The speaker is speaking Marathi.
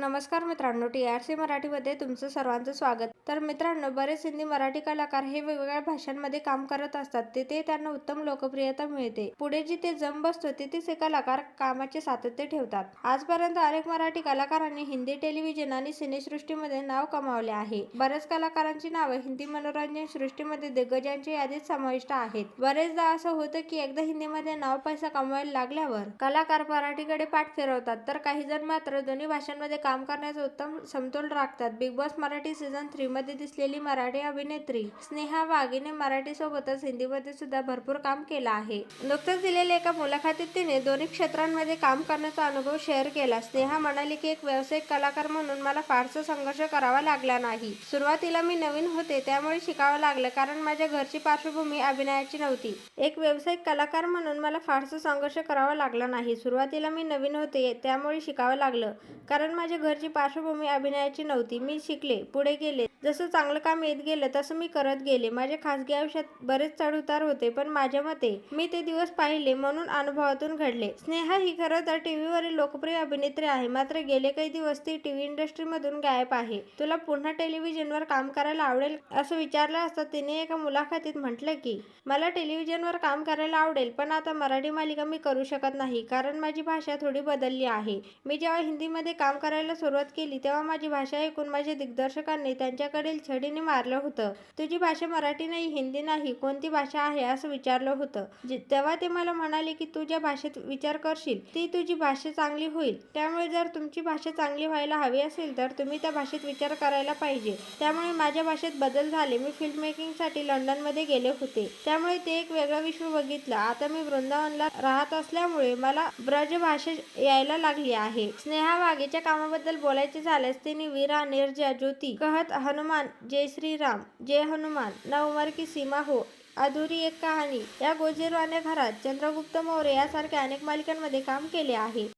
नमस्कार मित्रांनो टी आर सी मराठीमध्ये तुमचं सर्वांचं स्वागत. तर मित्रांनो बरेच हिंदी मराठी कलाकार हे वेगवेगळ्या भाषांमध्ये काम करत असतात. तिथे त्यांना उत्तम लोकप्रियता मिळते. पुढे जिथे जम बसतो तिथेच हे कलाकार कामाचे सातत्य ठेवतात. आजपर्यंत अनेक मराठी कलाकारांनी हिंदी टेलिव्हिजन आणि सिनेसृष्टीमध्ये नाव कमावले आहे. बऱ्याच कलाकारांची नावे हिंदी मनोरंजन सृष्टीमध्ये दिग्गजांच्या यादीत समाविष्ट आहेत. बरेचदा असं होतं की एकदा हिंदीमध्ये नाव पैसा कमवायला लागल्यावर कलाकार मराठीकडे पाठ फिरवतात. तर काही जण मात्र दोन्ही भाषांमध्ये काम करण्याचा उत्तम समतोल राखतात. बिग बॉस मराठी सीझन थ्रीमध्ये दिसलेली मराठी अभिनेत्री स्नेहा वाघीने मराठीसोबतच हिंदीमध्ये सुद्धा भरपूर काम केलं आहे. नुकतंच दिलेल्या एका मुलाखतीत तिने दोन्ही क्षेत्रांमध्ये काम करण्याचा अनुभव शेअर केला. स्नेहा म्हणाली की एक व्यावसायिक कलाकार म्हणून मला फारसा संघर्ष करावा लागला नाही. सुरुवातीला मी नवीन होते त्यामुळे शिकावं लागलं कारण माझ्या घरची पार्श्वभूमी अभिनयाची नव्हती. एक व्यावसायिक कलाकार म्हणून मला फारसा संघर्ष करावा लागला नाही. सुरुवातीला मी नवीन होते त्यामुळे शिकावं लागलं कारण माझ्या घरची पार्श्वभूमी अभिनयाची नव्हती. मी शिकले पुढे गेले. जसं चांगलं काम येत गेलं तसं मी करत गेले. माझ्या खासगी आयुष्यात बरेच चढउतार होते पण माझ्या मते मी ते दिवस पाहिले म्हणून अनुभवातून घडले. स्नेहा ही खरं तर टीव्हीवरील लोकप्रिय अभिनेत्री आहे मात्र गेले काही दिवस ती टीव्ही इंडस्ट्रीमधून गायब आहे. तुला पुन्हा टेलिव्हिजनवर काम करायला आवडेल असं विचारलं असता तिने एका मुलाखतीत म्हटलं की मला टेलिव्हिजनवर काम करायला आवडेल पण आता मराठी मालिका मी करू शकत नाही कारण माझी भाषा थोडी बदलली आहे. मी जेव्हा हिंदीमध्ये काम करायला सुरुवात केली तेव्हा माझी भाषा ऐकून माझ्या दिग्दर्शकांनी त्यांच्याकडील छडीने मारलं होतं. तुझी भाषा मराठी नाही हिंदी नाही कोणती भाषा आहे असं विचारलं होतं. जे- तेव्हा ते मला म्हणाले की तू ज्या भाषेत विचार करशील ती तुझी भाषा चांगली होईल. त्यामुळे जर तुमची भाषा चांगली व्हायला हवी असेल तर तुम्ही त्या भाषेत विचार करायला पाहिजे. त्यामुळे माझ्या भाषेत बदल झाले. मी फिल्म मेकिंगसाठी लंडनमध्ये गेले होते. त्यामुळे ते एक वेगळं विश्व बघितलं. आता मी वृंदावनला राहत असल्यामुळे मला ब्रज भाषा यायला लागली आहे. स्नेहा वाघेच्या कामाबद्दल बोलायचे झाल्यास तिने वीरा निर्जा ज्योती कहत हनुमान जय श्रीराम जय हनुमान न उमर की सीमा हो अधुरी एक कहाणी या गोजीरवाने घरात चंद्रगुप्त मौर्य यासारख्या अनेक मालिकांमध्ये काम केले आहे.